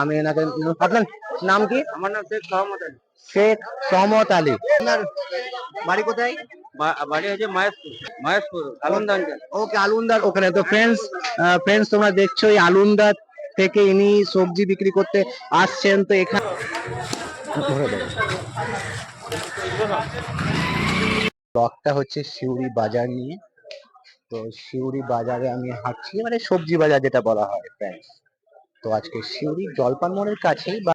আমি এনাকে আপনার নাম কি? আমার নাম শেখ সহমত আলী। শেখ সহমত আলী। আপনার বাড়ি কোথায়? বাড়ি হচ্ছে মাহেশপুর মাহেশপুর আলমদাঞ্জল ওকে আলুন্দার ওখানে। তো ফ্রেন্ডস ফ্রেন্ডস তোমরা দেখছ এই আলুন্দার থেকে ইনি সবজি বিক্রি করতে আসছেন। তো এখানে ব্লগটা হচ্ছে শিউরি বাজার নিয়ে। তো শিউরি বাজারে আমি হাঁটছি মানে সবজি বাজার যেটা বলা হয় ফ্রেন্ডস তো আজকে শিউরি জলপান মোড়ের কাছেই বা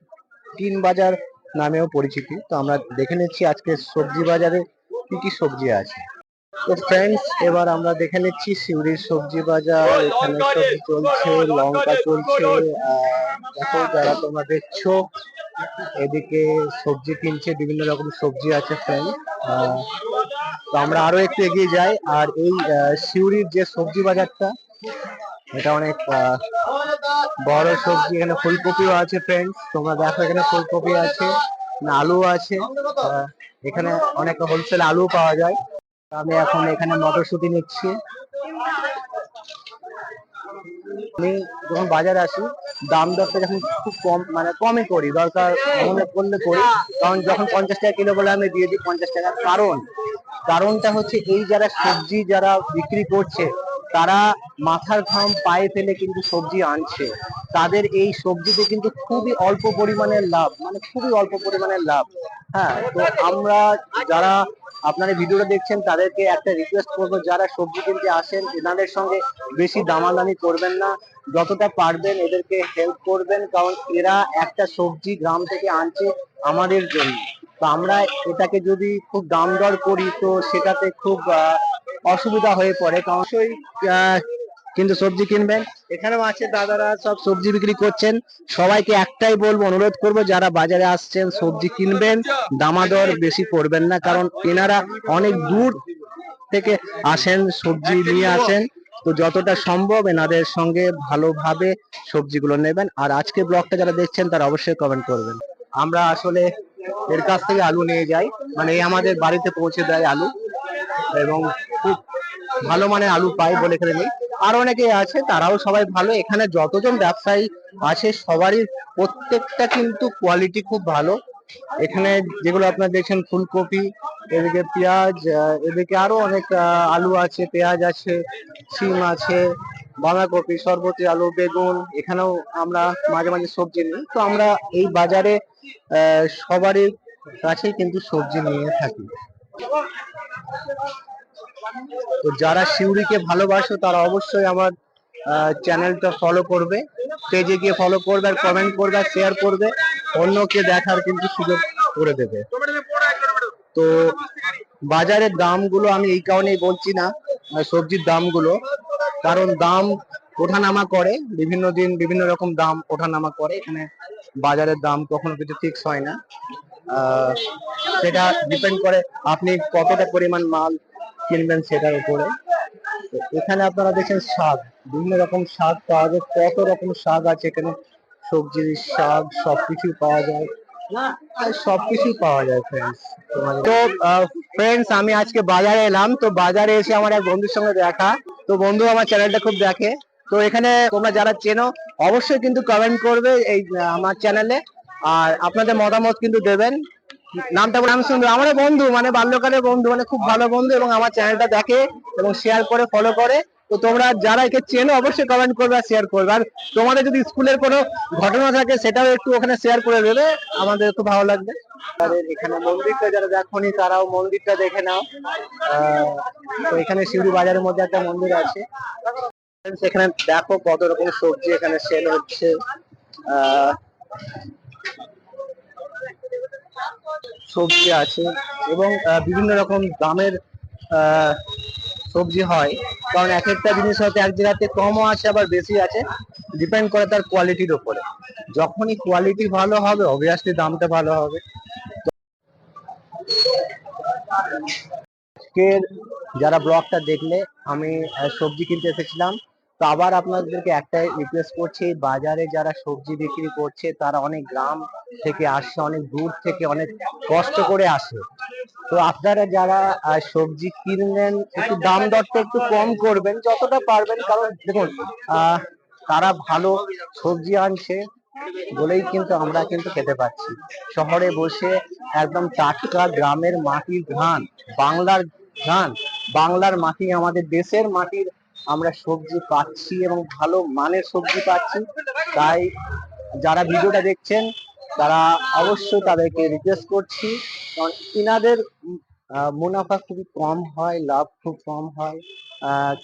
তিন বাজার নামেও পরিচিতি। তো আমরা দেখে নিচ্ছি আজকে সবজি বাজারে কি কি সবজি আছে। তো ফ্রেন্ডস এবার আমরা দেখে নিচ্ছি সিউড়ির সবজি বাজার। এখানে সবজি চলছে লঙ্কা চলছে দেখো যারা তোমরা দেখছ এদিকে সবজি কিনছে বিভিন্ন রকম সবজি আছে ফ্রেন্ড তো আমরা আরও একটু এগিয়ে যাই। আর এই শিউরির যে সবজি বাজারটা এটা অনেক বড় সবজি, এখানে ফুলকপিও আছে ফ্রেন্ডস তোমরা দেখো এখানে ফুলকপি আছে আলু আছে এখানে অনেক হোলসেল আলু পাওয়া যায়। আমি এখন এখানে মটরশুঁটি নিচ্ছি। আমি যখন বাজারে আসি, দাম দরটা যখন খুব কম মানে কমই করি, দরকার মনে করলে করি। কারণ যখন পঞ্চাশ টাকা কিলো বলে আমি দিয়ে দিই পঞ্চাশ টাকা। কারণ, কারণটা হচ্ছে এই যারা সবজি যারা বিক্রি করছে তারা মাথার ঘাম পায়ে ফেলে কিন্তু সবজি আনছে। তাদের এই সবজিতে কিন্তু খুবই অল্প পরিমাণের লাভ মানে খুবই অল্প পরিমাণের লাভ। হ্যাঁ তো আমরা যারা আপনারা ভিডিওটা দেখছেন, তাদেরকে একটা রিকোয়েস্ট করব, যারা সবজি কিনতে আসেন, এনাদের সঙ্গে বেশি দামাদামি করবেন না। যতটা পারবেন এদেরকে হেল্প করবেন, কারণ এরা একটা সবজি গ্রাম থেকে আনছে আমাদের জন্য। তো আমরা এটাকে যদি খুব দাম দর করি, তো সেটাতে খুব অসুবিধা হয়ে পড়ে। অবশ্যই কিন্তু সবজি কিনবেন। এখানেও আছে দাদারা, সব সবজি বিক্রি করছেন। সবাইকে একটাই বলব, অনুরোধ করব, যারা বাজারে আসছেন, সবজি কিনবেন। দামাদর বেশি করবেন না, কারণ এনারা অনেক দূর থেকে আসেন, সবজি নিয়ে আসেন। তো যতটা সম্ভব এনাদের সঙ্গে ভালোভাবে সবজিগুলো নেবেন। আর আজকে ব্লগটা যারা দেখছেন, তারা অবশ্যই কমেন্ট করবেন। আমরা আসলে এর কাছ থেকে আলু নিয়ে যাই। মানে আমাদের বাড়িতে পৌঁছে দেয় আলু। এবং খুব ভালো মানের আলু পাই বলে এখানে নেই। আর অনেকে আছে, তারাও সবাই ভালো। এখানে যতজন ব্যবসায়ী আছে, সবারই প্রত্যেকটা কিন্তু কোয়ালিটি খুব ভালো। এখানে যেগুলো আপনারা দেখছেন, ফুলকপি, এদিকে পেঁয়াজ এদিকে আরও অনেক আলু আছে, পেঁয়াজ আছে সিম আছে, বাঁধাকপি সরবতি আলু, বেগুন। এখানেও আমরা মাঝে মাঝে সবজি নিই। তো আমরা এই বাজারে সবারই কাছেই কিন্তু সবজি নিয়ে থাকি। তো যারা শিউরিকে ভালোবাসো, তারা অবশ্যই আমার চ্যানেলটা ফলো করবে। পেজে গিয়ে ফলো করবে আর কমেন্ট করবে আর শেয়ার করবে। অন্যকে দেখার কিন্তু সুযোগ করে দেবে। তো বাজারের দামগুলো আমি এই কারণেই বলছি না সবজির দামগুলো। কারণ দাম ওঠানামা করে, বিভিন্ন দিন বিভিন্ন রকম দাম ওঠানামা করে। এখানে বাজারের দাম কখনো কিছু ফিক্স হয় না। সেটা ডিপেন্ড করে আপনি কতটা পরিমাণ মাল কিনবেন সেটার উপরে। এখানে আপনারা দেখেন শাক, বিভিন্ন রকম শাক পাওয়া যায়, কত রকম শাক আছে এখানে। সবজির শাক সবকিছু পাওয়া যায়। সবকিছুই পাওয়া যায় ফ্রেন্ডস তো ফ্রেন্ডস আমি আজকে বাজারে এলাম। তো বাজারে এসে আমার এক বন্ধুর সঙ্গে দেখা। তো বন্ধু আমার চ্যানেলটা খুব দেখে। তো এখানে তোমরা যারা চেনো, অবশ্যই কিন্তু কমেন্ট করবে এই আমার চ্যানেলে আর আপনাদের মতামত কিন্তু দেবেন। নামটা বলে আমি সুন্দর আমার বন্ধু মানে বাল্যকালের বন্ধু মানে খুব ভালো বন্ধু এবং আমার চ্যানেলটা দেখে এবং শেয়ার করে ফলো করে। তো তোমরা যারা একে চেনো, অবশ্যই কমেন্ট করবে আর শেয়ার করবে। আর তোমাদের যদি স্কুলের কোনো ঘটনা থাকে, সেটাও একটু ওখানে শেয়ার করে দেবে। আমাদের খুব ভালো লাগবে। এখানে মন্দিরটা যারা দেখোনি, তারাও মন্দিরটা দেখে নাও। তো এখানে শিউরি বাজারের মধ্যে একটা মন্দির আছে। এখানে দেখো কত রকম সবজি এখানে সেল হচ্ছে। আহ সবজি আছে এবং বিভিন্ন রকম দামের সবজি হয়। কারণ এক একটা জিনিস হয়তো এক জায়গাতে কমও আছে, আবার বেশি আছে। ডিপেন্ড করে তার কোয়ালিটির উপরে। যখনই কোয়ালিটি ভালো হবে অবভিয়াসলি দামটা ভালো হবে। আজকের যারা ব্লগটা দেখলে, আমি সবজি কিনতে এসেছিলাম। তো আবার আপনাদেরকে একটাই রিকোয়েস্ট করছি, বাজারে যারা সবজি বিক্রি করছে, তারা অনেক গ্রাম থেকে আসছে অনেক দূর থেকে অনেক কষ্ট করে আসে। তো আপনারা যারা সবজি কিনলেন, একটু দাম দরটা একটু কম করবেন, যতটা পারবেন, কারণ দেখুন তারা ভালো সবজি আনছে বলেই কিন্তু আমরা কিন্তু খেতে পাচ্ছি। শহরে বসে একদম টাটকা গ্রামের মাটির ধান বাংলার ধান বাংলার মাটি, আমাদের দেশের মাটির আমরা সবজি পাচ্ছি এবং ভালো মানের সবজি পাচ্ছি। তাই যারা ভিডিওটা দেখছেন, তারা অবশ্যই তাদেরকে রিকোয়েস্ট করছি। কারণ ইনাদের মুনাফা খুবই কম হয়, লাভ খুব কম হয়।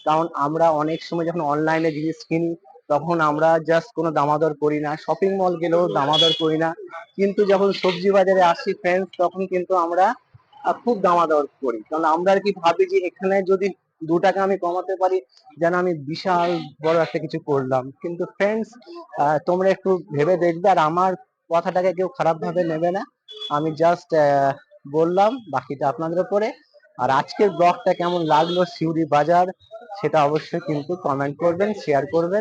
কারণ আমরা অনেক সময় যখন অনলাইনে জিনিস কিনি, তখন আমরা জাস্ট কোনো দামাদর করি না। শপিং মল গেলেও দামাদর করি না। কিন্তু যখন সবজি বাজারে আসি ফ্রেন্ডস তখন কিন্তু আমরা খুব দামাদর করি। কারণ আমরা আর কি ভাবি যে এখানে যদি দু টাকা আমি কমাতে পারি, যেন আমি বিশাল বড় একটা কিছু করলাম। কিন্তু ফ্রেন্ডস তোমরা একটু ভেবে দেখবে, আর আমার কথাটাকে কেউ খারাপভাবে নেবে না। আমি জাস্ট বললাম, বাকিটা আপনাদের উপরে আর আজকের ব্লগটা কেমন লাগল সিউড়ি বাজার, সেটা অবশ্যই কিন্তু কমেন্ট করবেন শেয়ার করবেন।